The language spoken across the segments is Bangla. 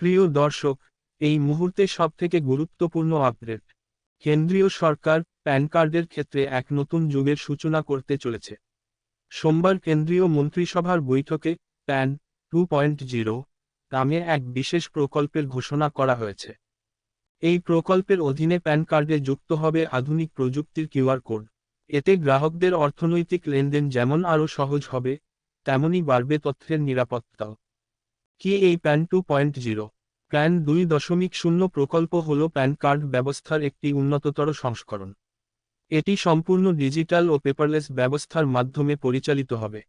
প্রিয় দর্শক, এই মুহূর্তে সবথেকে গুরুত্বপূর্ণ আপডেট। কেন্দ্রীয় সরকার প্যান কার্ডের ক্ষেত্রে এক নতুন যুগের সূচনা করতে চলেছে। সোমবার কেন্দ্রীয় মন্ত্রিসভার বৈঠকে প্যান টু পয়েন্ট জিরো নামে এক বিশেষ প্রকল্পের ঘোষণা করা হয়েছে। এই প্রকল্পের অধীনে প্যান কার্ডে যুক্ত হবে আধুনিক প্রযুক্তির কিউআর কোড। এতে গ্রাহকদের অর্থনৈতিক লেনদেন যেমন আরও সহজ হবে তেমনই বাড়বে তথ্যের নিরাপত্তাও। কি এই PAN two point zero? PAN দুই দশমিক শূন্য প্রকল্প হল প্যান কার্ড ব্যবস্থার একটি উন্নততর সংস্করণ। এটি সম্পূর্ণ ডিজিটাল ও পেপারলেস ব্যবস্থার মাধ্যমে পরিচালিত হবে।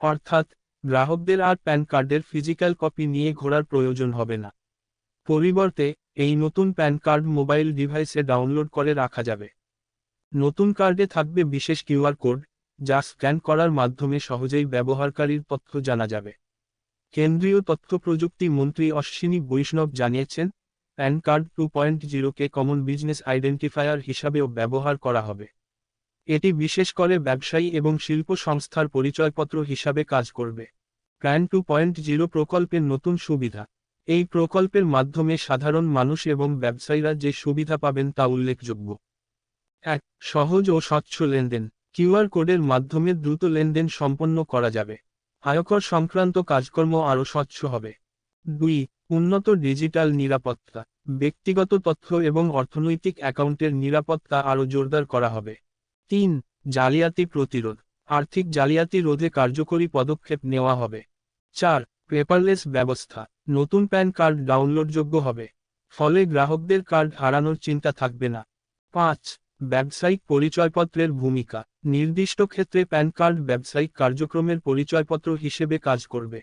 অর্থাৎ, গ্রাহকদের আর প্যান কার্ডের ফিজিক্যাল কপি নিয়ে ঘোরার প্রয়োজন হবে না। পরিবর্তে, এই নতুন প্যান কার্ড মোবাইল ডিভাইসে ডাউনলোড করে রাখা যাবে। নতুন কার্ডে থাকবে বিশেষ কিউআর কোড, যা স্ক্যান করার মাধ্যমে সহজেই ব্যবহারকারীর তথ্য জানা যাবে। কেন্দ্রীয় তথ্য প্রযুক্তি মন্ত্রী অশ্বিনী বৈষ্ণব জানিয়েছেন, প্যান কার্ড টু পয়েন্ট জিরোকে কমন বিজনেস আইডেন্টিফায়ার হিসাবেও ব্যবহার করা হবে। এটি বিশেষ করে ব্যবসায়ী এবং শিল্প সংস্থার পরিচয়পত্র হিসাবে কাজ করবে। প্যান টু পয়েন্ট জিরো প্রকল্পের নতুন সুবিধা। এই প্রকল্পের মাধ্যমে সাধারণ মানুষ এবং ব্যবসায়ীরা যে সুবিধা পাবেন তা উল্লেখযোগ্য। এক, সহজ ও স্বচ্ছ লেনদেন। কিউআর কোডের মাধ্যমে দ্রুত লেনদেন সম্পন্ন করা যাবে। আয়কর সংক্রান্ত কাজকর্ম আরও স্বচ্ছ হবে। দুই, উন্নত ডিজিটাল নিরাপত্তা। ব্যক্তিগত তথ্য এবং অর্থনৈতিক অ্যাকাউন্টের নিরাপত্তা আরও জোরদার করা হবে। তিন, জালিয়াতি প্রতিরোধ। আর্থিক জালিয়াতি রোধে কার্যকরী পদক্ষেপ নেওয়া হবে। চার, পেপারলেস ব্যবস্থা। নতুন প্যান কার্ড ডাউনলোডযোগ্য হবে। ফলে গ্রাহকদের কার্ড হারানোর চিন্তা থাকবে না। পাঁচ ব্যবসায়িক পরিচয়পত্রের ভূমিকা। নির্দিষ্ট ক্ষেত্রে প্যান কার্ড ব্যবসায়িক কার্যক্রমের পরিচয়পত্র হিসেবে কাজ করবে।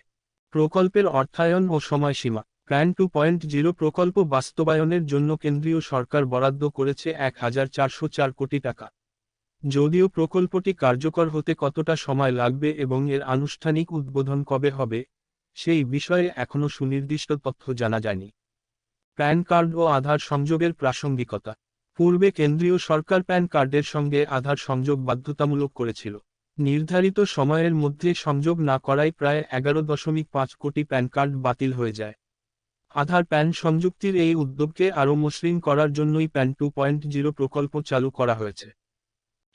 প্রকল্পের অর্থায়ন ও সময়সীমা। প্যান টু পয়েন্ট জিরো প্রকল্প বাস্তবায়নের জন্য কেন্দ্রীয় সরকার বরাদ্দ করেছে এক হাজার চারশো চার কোটি টাকা। যদিও প্রকল্পটি কার্যকর হতে কতটা সময় লাগবে এবং এর আনুষ্ঠানিক উদ্বোধন কবে হবে, সেই বিষয়ে এখনও সুনির্দিষ্ট তথ্য জানা যায়নি। প্যান কার্ড ও আধার সংযোগের প্রাসঙ্গিকতা। পূর্বে কেন্দ্রীয় সরকার প্যান কার্ডের সঙ্গে আধার সংযোগ বাধ্যতামূলক করেছিল। নির্ধারিত সময়ের মধ্যে সংযোগ না করায় প্রায় এগারো দশমিক পাঁচ কোটি প্যান কার্ড বাতিল হয়ে যায়। আধার প্যান সংযুক্তির এই উদ্যোগকে আরও মসৃণ করার জন্যই প্যান টু পয়েন্ট জিরো প্রকল্প চালু করা হয়েছে।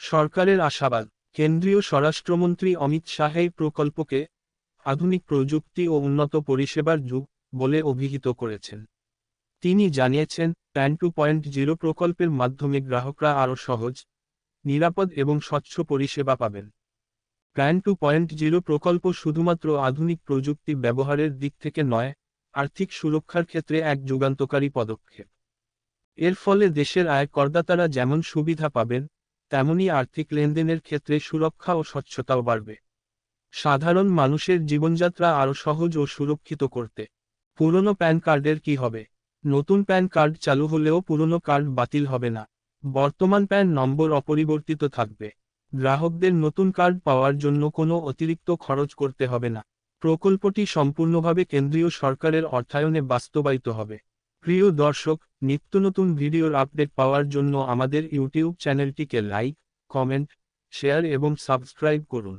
সরকারের আশাবাদ, কেন্দ্রীয় স্বরাষ্ট্রমন্ত্রী অমিত শাহ এই প্রকল্পকে আধুনিক প্রযুক্তি ও উন্নত পরিষেবার যুগ বলে অভিহিত করেছেন। তিনি জানিয়েছেন প্যান টু পয়েন্ট জিরো প্রকল্পের মাধ্যমে গ্রাহকরা আরও সহজ, নিরাপদ এবং স্বচ্ছ পরিষেবা পাবেন। প্যান টু পয়েন্ট জিরো প্রকল্প শুধুমাত্র আধুনিক প্রযুক্তি ব্যবহারের দিক থেকে নয়, আর্থিক সুরক্ষার ক্ষেত্রে এক যুগান্তকারী পদক্ষেপ। এর ফলে দেশের আয় করদাতারা যেমন সুবিধা পাবেন তেমনি আর্থিক লেনদেনের ক্ষেত্রে সুরক্ষা ও স্বচ্ছতাও বাড়বে। সাধারণ মানুষের জীবনযাত্রা আরও সহজ ও সুরক্ষিত করতে। পুরনো প্যান কার্ডের কি হবে? নতুন প্যান কার্ড চালু হলেও পুরনো কার্ড বাতিল হবে না। বর্তমান প্যান নম্বর অপরিবর্তিত থাকবে। গ্রাহকদের নতুন কার্ড পাওয়ার জন্য কোনো অতিরিক্ত খরচ করতে হবে না। প্রকল্পটি সম্পূর্ণভাবে কেন্দ্রীয় সরকারের অর্থায়নে বাস্তবায়িত হবে। প্রিয় দর্শক, নিত্য নতুন ভিডিওর আপডেট পাওয়ার জন্য আমাদের ইউটিউব চ্যানেলটিকে লাইক, কমেন্ট, শেয়ার এবং সাবস্ক্রাইব করুন।